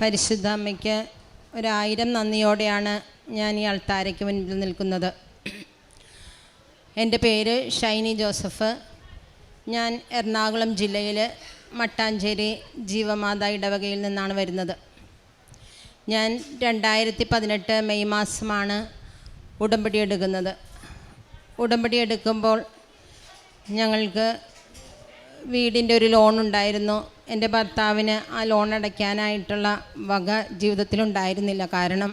പരിശുദ്ധ അമ്മയ്ക്ക് ഒരായിരം നന്ദിയോടെയാണ് ഞാൻ ഈ അൾത്താരയ്ക്ക് മുൻപിൽ നിൽക്കുന്നത്. എന്റെ പേര് ഷൈനി ജോസഫ്. ഞാൻ എറണാകുളം ജില്ലയിൽ മട്ടാഞ്ചേരി ജീവമാത ഇടവകയിൽ നിന്നാണ് വരുന്നത്. ഞാൻ രണ്ടായിരത്തി പതിനെട്ട് മെയ് മാസമാണ് ഉടമ്പടി എടുക്കുന്നത്. ഉടമ്പടി എടുക്കുമ്പോൾ ഞങ്ങൾക്ക് വീടിന്റെ ഒരു ലോൺ ഉണ്ടായിരുന്നു. എന്റെ ഭർത്താവിന് ആ ലോൺ അടയ്ക്കാനായിട്ടുള്ള വക ജീവിതത്തിലുണ്ടായിരുന്നില്ല. കാരണം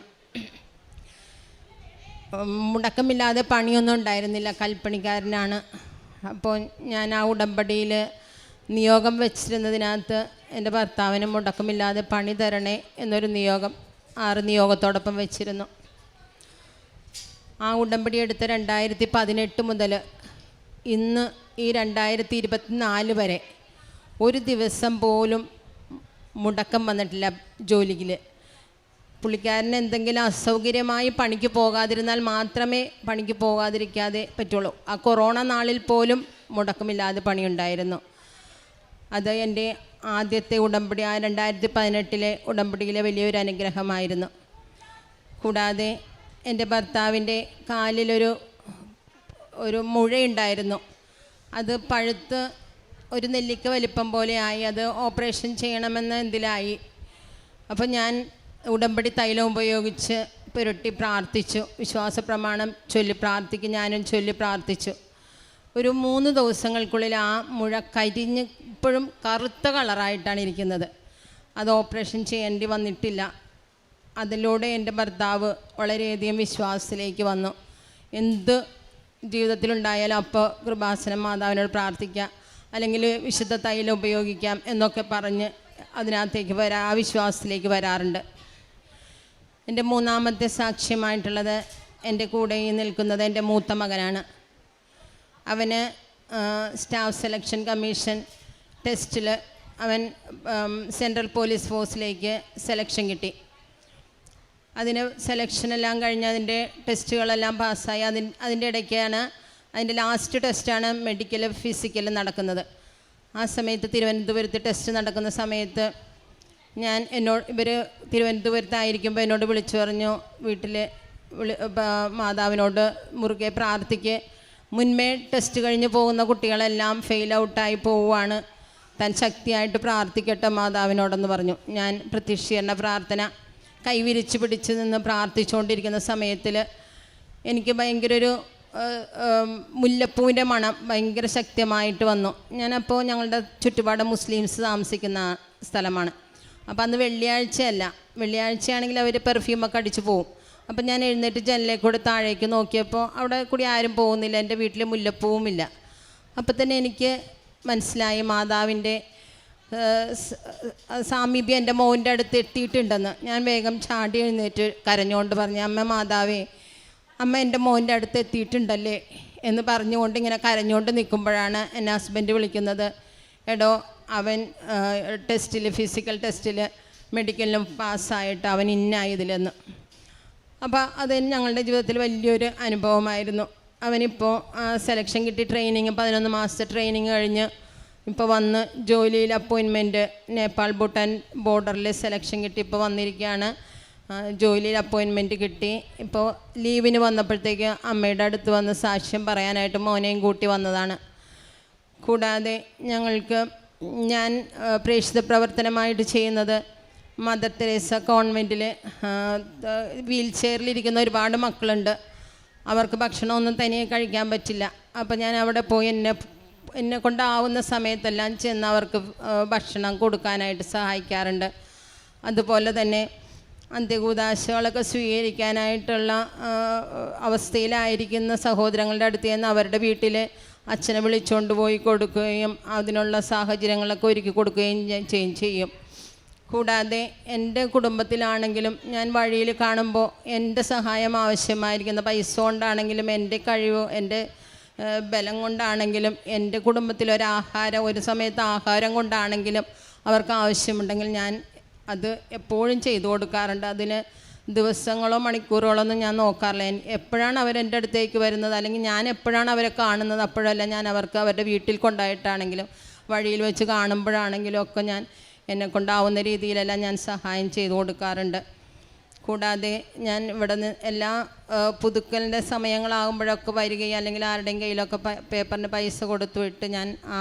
മുടക്കമില്ലാതെ പണിയൊന്നും ഉണ്ടായിരുന്നില്ല. കൽപ്പണിക്കാരനാണ്. അപ്പോൾ ഞാൻ ആ ഉടമ്പടിയിൽ നിയോഗം വെച്ചിരുന്നതിനകത്ത് എന്റെ ഭർത്താവിന് മുടക്കമില്ലാതെ പണി തരണേ എന്നൊരു നിയോഗം ആറ് നിയോഗത്തോടൊപ്പം വെച്ചിരുന്നു. ആ ഉടമ്പടി എടുത്ത രണ്ടായിരത്തി പതിനെട്ട് മുതൽ ഇന്ന് ഈ രണ്ടായിരത്തി ഇരുപത്തിനാല് വരെ ഒരു ദിവസം പോലും മുടക്കം വന്നിട്ടില്ല ജോലിയിൽ. പുള്ളിക്കാരന് എന്തെങ്കിലും അസൗകര്യമായി പണിക്ക് പോകാതിരുന്നാൽ മാത്രമേ പണിക്ക് പോകാതിരിക്കാതെ പറ്റുള്ളൂ. ആ കൊറോണ നാളിൽ പോലും മുടക്കമില്ലാതെ പണിയുണ്ടായിരുന്നു. അത് എന്റെ ആദ്യത്തെ ഉടമ്പടി ആ രണ്ടായിരത്തി പതിനെട്ടിലെ ഉടമ്പടിയിലെ വലിയൊരു അനുഗ്രഹമായിരുന്നു. കൂടാതെ എന്റെ ഭർത്താവിന്റെ കാലിലൊരു ഒരു മുഴയുണ്ടായിരുന്നു. അത് പഴുത്ത് ഒരു നെല്ലിക്ക വലിപ്പം പോലെ ആയി അത് ഓപ്പറേഷൻ ചെയ്യണമെന്ന് എന്തിലായി? അപ്പോൾ ഞാൻ ഉടമ്പടി തൈലം ഉപയോഗിച്ച് പുരട്ടി പ്രാർത്ഥിച്ചു. വിശ്വാസ പ്രമാണം ചൊല്ലി പ്രാർത്ഥിക്കും ഞാനും ചൊല്ലി പ്രാർത്ഥിച്ചു. ഒരു മൂന്ന് ദിവസങ്ങൾക്കുള്ളിൽ ആ മുഴ കരിഞ്ഞ് ഇപ്പോഴും കറുത്ത കളറായിട്ടാണ് ഇരിക്കുന്നത്. അത് ഓപ്പറേഷൻ ചെയ്യേണ്ടി വന്നിട്ടില്ല. അതിലൂടെ എന്റെ ഭർത്താവ് വളരെയധികം വിശ്വാസത്തിലേക്ക് വന്നു. എന്ത് ജീവിതത്തിലുണ്ടായാലും അപ്പോൾ കൃപാസനം മാതാവിനോട് പ്രാർത്ഥിക്കുക അല്ലെങ്കിൽ വിശുദ്ധ തൈലം ഉപയോഗിക്കാം എന്നൊക്കെ പറഞ്ഞ് അതിനകത്തേക്ക് വരാ ആ വിശ്വാസത്തിലേക്ക് വരാറുണ്ട്. എന്റെ മൂന്നാമത്തെ സാക്ഷ്യമായിട്ടുള്ളത് എന്റെ കൂടെ നിൽക്കുന്നത് എന്റെ മൂത്ത മകനാണ്. അവന് സ്റ്റാഫ് സെലക്ഷൻ കമ്മീഷൻ ടെസ്റ്റിൽ അവൻ സെൻട്രൽ പോലീസ് ഫോഴ്സിലേക്ക് സെലക്ഷൻ കിട്ടി. അതിന് സെലക്ഷനെല്ലാം കഴിഞ്ഞ് അതിന്റെ ടെസ്റ്റുകളെല്ലാം പാസ്സായി. അതിൻ അതിന്റെ ഇടയ്ക്കാണ് അതിന്റെ ലാസ്റ്റ് ടെസ്റ്റാണ് മെഡിക്കൽ ഫിസിക്കൽ നടക്കുന്നത്. ആ സമയത്ത് തിരുവനന്തപുരത്ത് ടെസ്റ്റ് നടക്കുന്ന സമയത്ത് ഞാൻ എന്നോട് ഇവർ തിരുവനന്തപുരത്തായിരിക്കുമ്പോൾ എന്നോട് വിളിച്ചു പറഞ്ഞു വീട്ടിൽ മാതാവിനോട് മുറുകെ പ്രാർത്ഥിക്ക്. മുൻമേ ടെസ്റ്റ് കഴിഞ്ഞ് പോകുന്ന കുട്ടികളെല്ലാം ഫെയിൽ ഔട്ടായി പോവുകയാണ്. താൻ ശക്തിയായിട്ട് പ്രാർത്ഥിക്കട്ടെ മാതാവിനോടെന്ന് പറഞ്ഞു. ഞാൻ പ്രത്യക്ഷീകരണ പ്രാർത്ഥന കൈവിരിച്ച് പിടിച്ച് നിന്ന് പ്രാർത്ഥിച്ചുകൊണ്ടിരിക്കുന്ന സമയത്തിൽ എനിക്ക് ഭയങ്കര ഒരു മുല്ലപ്പൂവിന്റെ മണം ഭയങ്കര ശക്തമായിട്ട് വന്നു. ഞാനപ്പോൾ ഞങ്ങളുടെ ചുറ്റുപാട് മുസ്ലിംസ് താമസിക്കുന്ന സ്ഥലമാണ്. അപ്പോൾ അന്ന് വെള്ളിയാഴ്ചയല്ല. വെള്ളിയാഴ്ചയാണെങ്കിൽ അവർ പെർഫ്യൂമൊക്കെ അടിച്ച് പോകും അപ്പം ഞാൻ എഴുന്നേറ്റ് ജനലിൽ കൂടെ താഴേക്ക് നോക്കിയപ്പോൾ അവിടെ കൂടി ആരും പോകുന്നില്ല. എന്റെ വീട്ടിൽ മുല്ലപ്പൂവുമില്ല അപ്പോൾ തന്നെ എനിക്ക് മനസ്സിലായി മാതാവിന്റെ സാമീപ്യം എന്റെ മോന്റെ അടുത്ത് എത്തിയിട്ടുണ്ടെന്ന്. ഞാൻ വേഗം ചാടി എഴുന്നേറ്റ് കരഞ്ഞുകൊണ്ട് പറഞ്ഞു അമ്മ മാതാവേ അമ്മ എന്റെ മോന്റെ അടുത്ത് എത്തിയിട്ടുണ്ടല്ലേ എന്ന് പറഞ്ഞുകൊണ്ട് ഇങ്ങനെ കരഞ്ഞുകൊണ്ട് നിൽക്കുമ്പോഴാണ് എന്നെ ഹസ്ബൻഡ് വിളിക്കുന്നത്. എടോ അവൻ ടെസ്റ്റിൽ ഫിസിക്കൽ ടെസ്റ്റിൽ മെഡിക്കലിലും പാസ്സായിട്ട് അവൻ ഇന്നായതിലെന്ന് അപ്പോൾ അത് ഞങ്ങളുടെ ജീവിതത്തിൽ വലിയൊരു അനുഭവമായിരുന്നു. അവനിപ്പോൾ സെലക്ഷൻ കിട്ടി ട്രെയിനിങ് പതിനൊന്ന് മാസത്തെ ട്രെയിനിങ് കഴിഞ്ഞ് ഇപ്പോൾ വന്ന് ജോലിയിൽ അപ്പോയിൻമെന്റ് നേപ്പാൾ ഭൂട്ടാൻ ബോർഡറിൽ സെലക്ഷൻ കിട്ടി ഇപ്പോൾ വന്നിരിക്കുകയാണ് ജോലിയിൽ അപ്പോയിൻമെന്റ് കിട്ടി. ഇപ്പോൾ ലീവിന് വന്നപ്പോഴത്തേക്ക് അമ്മയുടെ അടുത്ത് വന്ന് സാക്ഷ്യം പറയാനായിട്ട് മോനെയും കൂട്ടി വന്നതാണ്. കൂടാതെ ഞങ്ങൾക്ക് ഞാൻ പ്രേക്ഷിത പ്രവർത്തനമായിട്ട് ചെയ്യുന്നത് മദർ തെരേസ കോൺവെന്റിൽ വീൽ ചെയറിലിരിക്കുന്ന ഒരുപാട് മക്കളുണ്ട്. അവർക്ക് ഭക്ഷണമൊന്നും തനിയെ കഴിക്കാൻ പറ്റില്ല. അപ്പോൾ ഞാൻ അവിടെ പോയി എന്നെ എന്നെ കൊണ്ടാവുന്ന സമയത്തെല്ലാം ചെന്ന് അവർക്ക് ഭക്ഷണം കൊടുക്കാനായിട്ട് സഹായിക്കാറുണ്ട്. അതുപോലെ തന്നെ അന്ത്യകൂതാശകളൊക്കെ സ്വീകരിക്കാനായിട്ടുള്ള അവസ്ഥയിലായിരിക്കുന്ന സഹോദരങ്ങളുടെ അടുത്ത് നിന്ന് അവരുടെ വീട്ടിൽ അച്ഛനെ വിളിച്ചുകൊണ്ട് പോയി കൊടുക്കുകയും അതിനുള്ള സാഹചര്യങ്ങളൊക്കെ ഒരുക്കി കൊടുക്കുകയും ചെയ്യും ചെയ്യും. കൂടാതെ എന്റെ കുടുംബത്തിലാണെങ്കിലും ഞാൻ വഴിയിൽ കാണുമ്പോൾ എന്റെ സഹായം ആവശ്യമായിരിക്കുന്ന പൈസ കൊണ്ടാണെങ്കിലും എന്റെ കഴിവ് എന്റെ ബലം കൊണ്ടാണെങ്കിലും എന്റെ കുടുംബത്തിലൊരാഹാരം ഒരു സമയത്ത് ആഹാരം കൊണ്ടാണെങ്കിലും അവർക്ക് ആവശ്യമുണ്ടെങ്കിൽ ഞാൻ അത് എപ്പോഴും ചെയ്തു കൊടുക്കാറുണ്ട്. അതിന് ദിവസങ്ങളോ മണിക്കൂറുകളോ ഒന്നും ഞാൻ നോക്കാറില്ല. എപ്പോഴാണ് അവരെന്റെ അടുത്തേക്ക് വരുന്നത്? അല്ലെങ്കിൽ ഞാൻ എപ്പോഴാണ് അവരെ കാണുന്നത്? അപ്പോഴല്ല ഞാൻ അവർക്ക് അവരുടെ വീട്ടിൽ കൊണ്ടായിട്ടാണെങ്കിലും വഴിയിൽ വെച്ച് കാണുമ്പോഴാണെങ്കിലും ഒക്കെ ഞാൻ എന്നെ കൊണ്ടാവുന്ന രീതിയിലെല്ലാം ഞാൻ സഹായം ചെയ്തു കൊടുക്കാറുണ്ട്. കൂടാതെ ഞാൻ ഇവിടെ നിന്ന് എല്ലാ പുതുക്കലിന്റെ സമയങ്ങളാകുമ്പോഴൊക്കെ വരികയും അല്ലെങ്കിൽ ആരുടെയും കയ്യിലൊക്കെ പേപ്പറിന് പൈസ കൊടുത്തു വിട്ട് ഞാൻ ആ,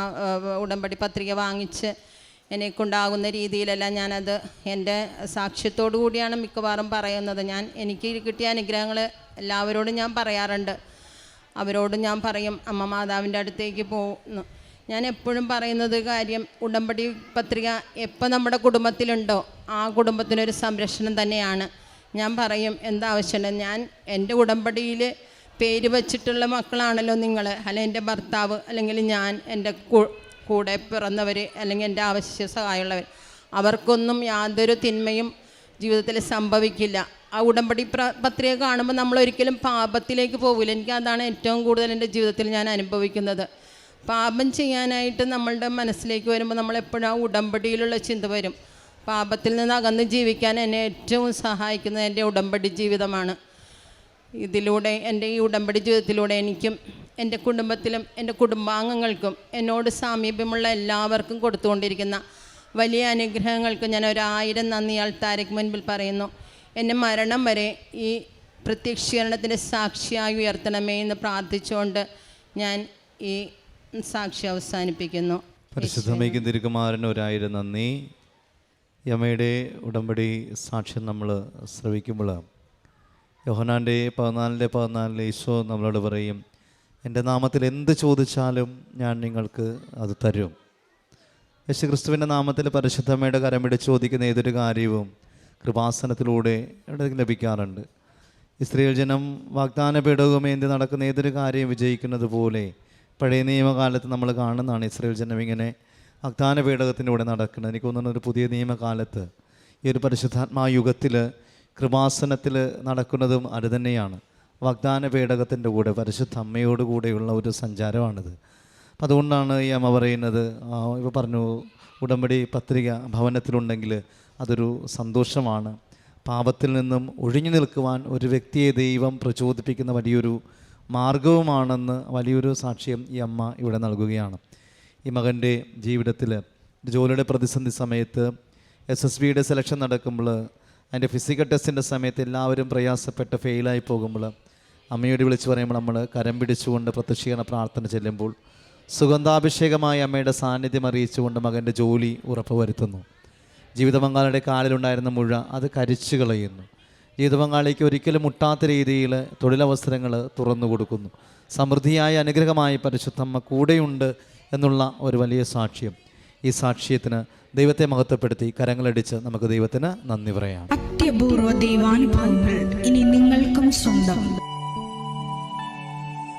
ഉടമ്പടി പത്രിക വാങ്ങിച്ച് എന്നെ കൊണ്ടാകുന്ന രീതിയിലെല്ലാം ഞാനത് എന്റെ സാക്ഷ്യത്തോടു കൂടിയാണ് മിക്കവാറും പറയുന്നത്. ഞാൻ എനിക്ക് കിട്ടിയ അനുഗ്രഹങ്ങൾ എല്ലാവരോടും ഞാൻ പറയാറുണ്ട്. അവരോട് ഞാൻ പറയും അമ്മ മാതാവിന്റെ അടുത്തേക്ക് പോകുന്നു ഞാൻ എപ്പോഴും പറയുന്നത് കാര്യം ഉടമ്പടി പത്രിക എപ്പോൾ നമ്മുടെ കുടുംബത്തിലുണ്ടോ ആ കുടുംബത്തിനൊരു സംരക്ഷണം തന്നെയാണ്. ഞാൻ പറയും എന്താവശ്യമുണ്ട് ഞാൻ എന്റെ ഉടമ്പടിയിൽ പേര് വച്ചിട്ടുള്ള മക്കളാണല്ലോ നിങ്ങൾ അല്ലെ എന്റെ ഭർത്താവ് അല്ലെങ്കിൽ ഞാൻ എന്റെ കൂടെ പിറന്നവർ അല്ലെങ്കിൽ എന്റെ ആവശ്യ സഹായമുള്ളവർ അവർക്കൊന്നും യാതൊരു തിന്മയും ജീവിതത്തിൽ സംഭവിക്കില്ല. ആ ഉടമ്പടി പത്രിക കാണുമ്പോൾ നമ്മൾ ഒരിക്കലും പാപത്തിലേക്ക് പോകില്ല എനിക്ക് അതാണ് ഏറ്റവും കൂടുതൽ എന്റെ ജീവിതത്തിൽ ഞാൻ അനുഭവിക്കുന്നത്. പാപം ചെയ്യാനായിട്ട് നമ്മളുടെ മനസ്സിലേക്ക് വരുമ്പോൾ നമ്മളെപ്പോഴും ആ ഉടമ്പടിയിലുള്ള ചിന്ത വരും. പാപത്തിൽ നിന്ന് അകന്ന് ജീവിക്കാൻ എന്നെ ഏറ്റവും സഹായിക്കുന്നത് എന്റെ ഉടമ്പടി ജീവിതമാണ്. ഇതിലൂടെ എന്റെ ഈ ഉടമ്പടി ജീവിതത്തിലൂടെ എനിക്കും എന്റെ കുടുംബത്തിലും എന്റെ കുടുംബാംഗങ്ങൾക്കും എന്നോട് സാമീപ്യമുള്ള എല്ലാവർക്കും കൊടുത്തുകൊണ്ടിരിക്കുന്ന വലിയ അനുഗ്രഹങ്ങൾക്ക് ഞാൻ ഒരായിരം നന്ദി ആൾത്താരയ്ക്ക് മുൻപിൽ പറയുന്നു. എന്റെ മരണം വരെ ഈ പ്രത്യക്ഷീകരണത്തിന്റെ സാക്ഷിയായി ഉയർത്തണമേ എന്ന് പ്രാർത്ഥിച്ചുകൊണ്ട് ഞാൻ ഈ സാക്ഷി അവസാനിപ്പിക്കുന്നു. പരിശുദ്ധമയ്ക്കും തിരുക്കുമാരന് ഒരായിരം നന്ദി. യമയുടെ ഉടമ്പടി സാക്ഷ്യം നമ്മൾ ശ്രവിക്കുമ്പോൾ യോഹനാന്റെ പതിനാലിന്റെ പതിനാലിൽ ഈശോ നമ്മളോട് പറയും എന്റെ നാമത്തിൽ എന്ത് ചോദിച്ചാലും ഞാൻ നിങ്ങൾക്ക് അത് തരും. യേശു ക്രിസ്തുവിന്റെ നാമത്തിൽ പരിശുദ്ധമ്മയുടെ കരം പിടിച്ച് ചോദിക്കുന്ന ഏതൊരു കാര്യവും കൃപാസനത്തിലൂടെ ഇവിടെ ലഭിക്കാറുണ്ട്. ഇസ്രയേൽ ജനം വാഗ്ദാന പേടകമേന്തി നടക്കുന്ന ഏതൊരു കാര്യം വിജയിക്കുന്നത് പോലെ പഴയ നിയമകാലത്ത് നമ്മൾ കാണുന്നതാണ് ഇസ്രയേൽ ജനം ഇങ്ങനെ വാഗ്ദാന പീഠകത്തിലൂടെ നടക്കുന്നത്. എനിക്ക് തോന്നുന്ന ഒരു പുതിയ നിയമകാലത്ത് ഈ ഒരു പരിശുദ്ധാത്മാ യുഗത്തിൽ കൃപാസനത്തിൽ നടക്കുന്നതും അത് തന്നെയാണ്. വാഗ്ദാന പേടകത്തിന്റെ കൂടെ പരിശുദ്ധ അമ്മയോട് കൂടെയുള്ള ഒരു സഞ്ചാരമാണിത്. അപ്പം അതുകൊണ്ടാണ് ഈ അമ്മ പറയുന്നത് ഇവ പറഞ്ഞു ഉടമ്പടി പത്രിക ഭവനത്തിലുണ്ടെങ്കിൽ അതൊരു സന്തോഷമാണ്. പാപത്തിൽ നിന്നും ഒഴിഞ്ഞു നിൽക്കുവാൻ ഒരു വ്യക്തിയെ ദൈവം പ്രചോദിപ്പിക്കുന്ന വലിയൊരു മാർഗവുമാണെന്ന് വലിയൊരു സാക്ഷ്യം ഈ അമ്മ ഇവിടെ നൽകുകയാണ്. ഈ മകന്റെ ജീവിതത്തിൽ ജോലിയുടെ പ്രതിസന്ധി സമയത്ത് എസ് എസ് ബിയുടെ സെലക്ഷൻ നടക്കുമ്പോൾ അതിന്റെ ഫിസിക്കൽ ടെസ്റ്റിന്റെ സമയത്ത് എല്ലാവരും പ്രയാസപ്പെട്ട് ഫെയിലായി പോകുമ്പോൾ അമ്മയോട് വിളിച്ച് പറയുമ്പോൾ നമ്മൾ കരം പിടിച്ചുകൊണ്ട് പ്രത്യക്ഷീകരണ പ്രാർത്ഥന ചെല്ലുമ്പോൾ സുഗന്ധാഭിഷേകമായി അമ്മയുടെ സാന്നിധ്യം അറിയിച്ചുകൊണ്ട് മകന്റെ ജോലി ഉറപ്പുവരുത്തുന്നു ജീവിത പങ്കാളിയുടെ കാലിലുണ്ടായിരുന്ന മുഴ അത് കരിച്ചു കളയുന്നു. ജീവിത പങ്കാളിക്ക് ഒരിക്കലും മുട്ടാത്ത രീതിയിൽ തൊഴിലവസരങ്ങൾ തുറന്നു കൊടുക്കുന്നു. സമൃദ്ധിയായ അനുഗ്രഹമായി പരിശുദ്ധമ്മ കൂടെയുണ്ട് എന്നുള്ള ഒരു വലിയ സാക്ഷ്യം. ഈ സാക്ഷ്യത്തിന് ദൈവത്തെ മഹത്വപ്പെടുത്തി കരങ്ങളടിച്ച് നമുക്ക് ദൈവത്തിന് നന്ദി പറയാം. അത്യപൂർവ ദൈവാനുഭവങ്ങൾ ഇനി നിങ്ങൾക്കും സ്വന്തം.